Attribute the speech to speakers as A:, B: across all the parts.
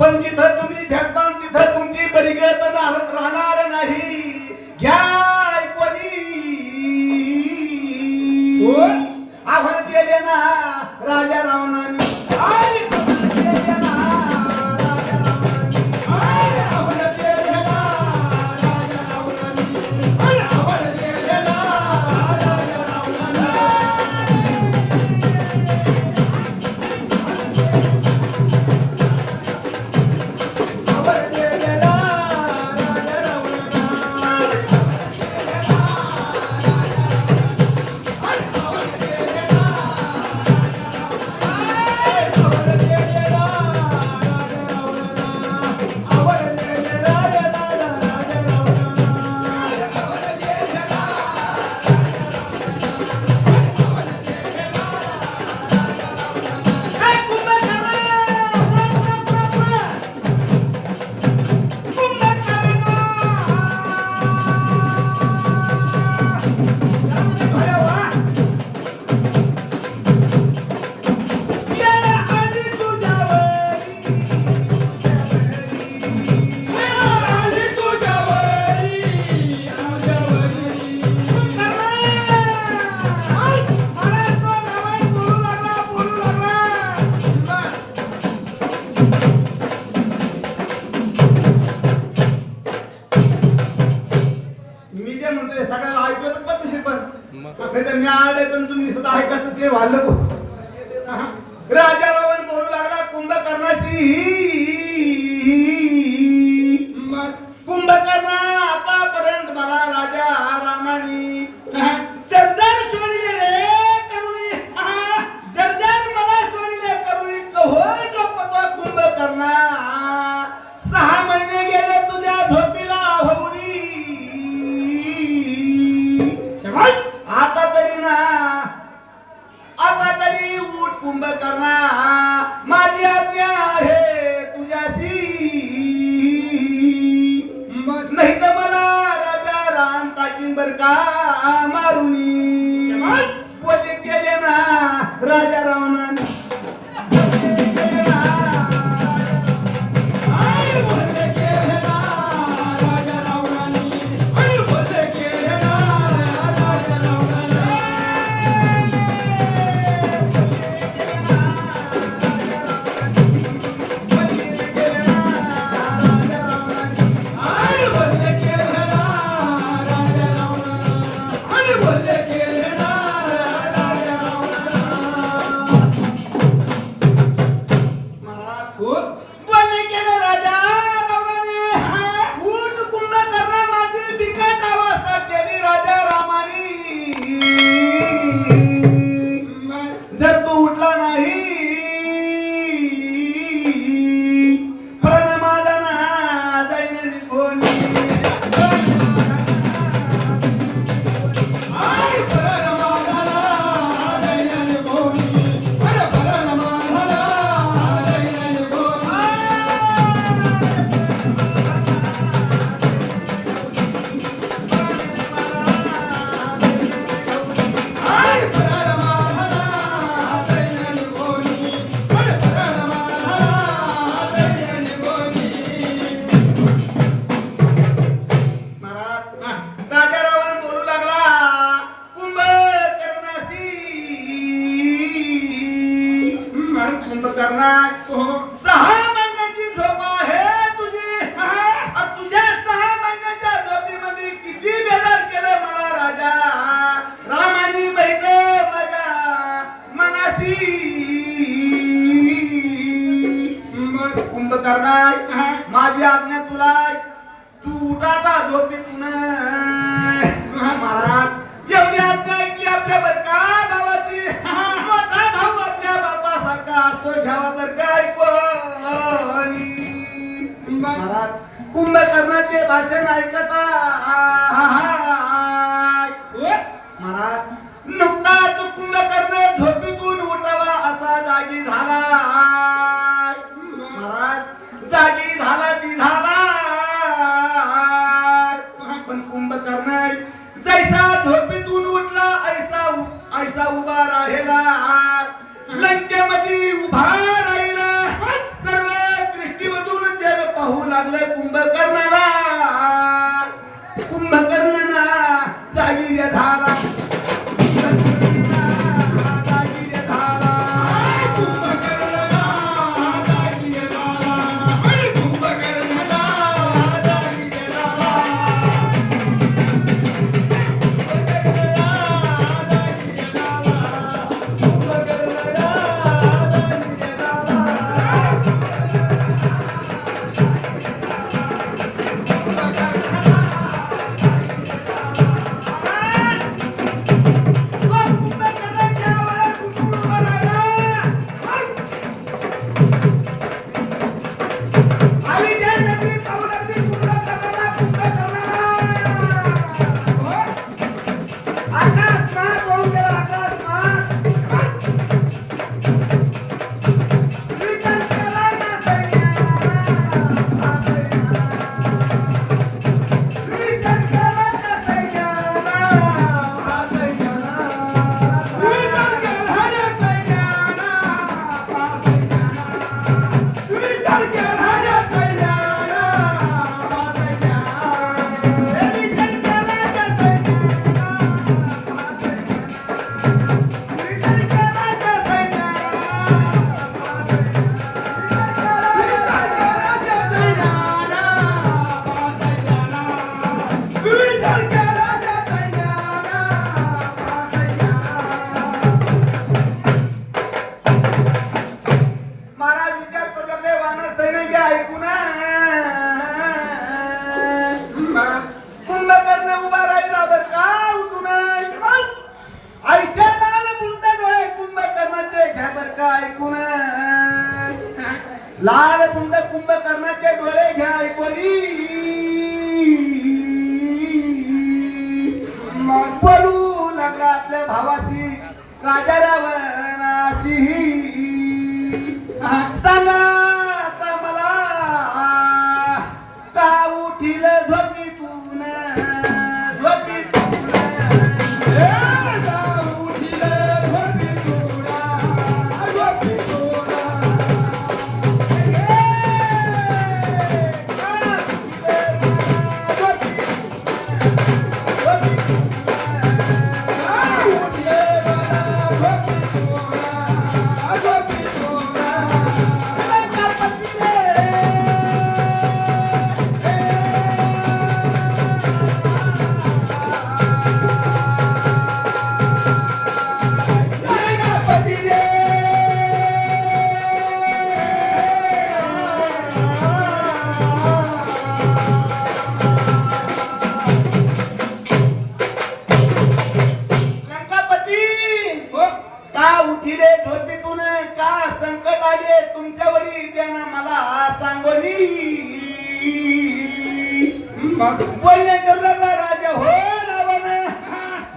A: पण जिथं तुम्ही झटता तिथं तुमची बरिगत राहणार नाही. घ्या राजा रावण बोलू लागला कुंभकर्णाशी ही सहा महिन्याची झोप आहे तुझ्या सहा महिन्याच्या झोपीमध्ये किती बेजार केलं मला राजा? रामानी बैठे माझ्या मनाशी. माझी आज्ञा तुला तू उठाता झोपेतून. महाराज एवढी आज्ञा ऐकली आपल्या बरका भावाची. घ्यावा बर महाराज. कुंभकर्णाचे भाषण ऐकता महाराज. नुकता तो कुंभकर्ण झोपेतून उठावा असा जागी झाला. cara लाल कुंभ कुंभकर्णाचे बोलणे करू लागला राजा हो रावण.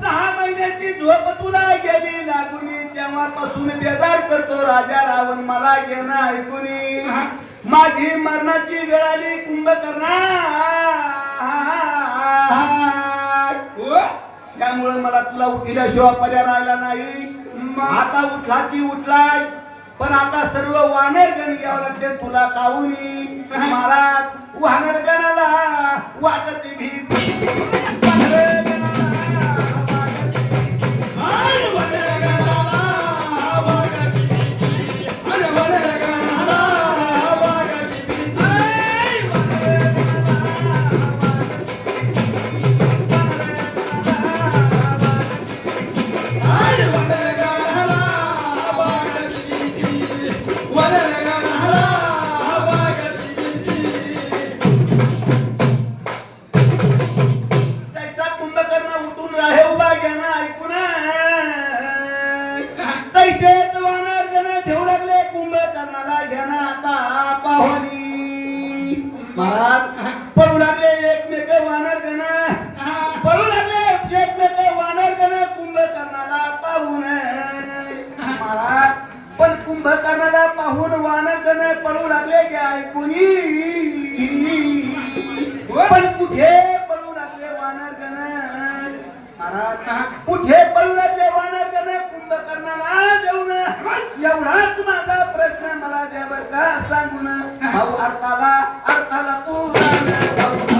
A: सहा महिन्याची झोप तुला गेली लागुनी. तेव्हापासून बेजार करतो राजा रावण. मला घेणं ऐकूनी. माझी मरणाची वेळ आली कुंभकर्णा त्यामुळे मला तुला उठिल्याशिवाय पर्याय राहिला नाही. आता उठलाची उठलाय. पण आता सर्व वानर गण घ्यावं लागते. तुला काऊनी? महाराज वानर गणाला वाटत भीती. पैसे वानर गण घेऊ लागले कुंभकर्णाला घेणं आता पाहुणी महाराज पळू लागले एकमेक वानर गण पळू लागले एकमेक वानर गण कुंभकर्णाला पाहून. महाराज पण कुंभकर्णाला पाहून वानर गण पळू लागले की ऐकुनी पण कुठे पळू लागले वानर गण महाराज कुठे पळू लागले वानर गण उपकरणाला देऊ नये. एवढाच माझा प्रश्न मला द्या बर का सांगून भाऊ अर्थाला अर्थाला तू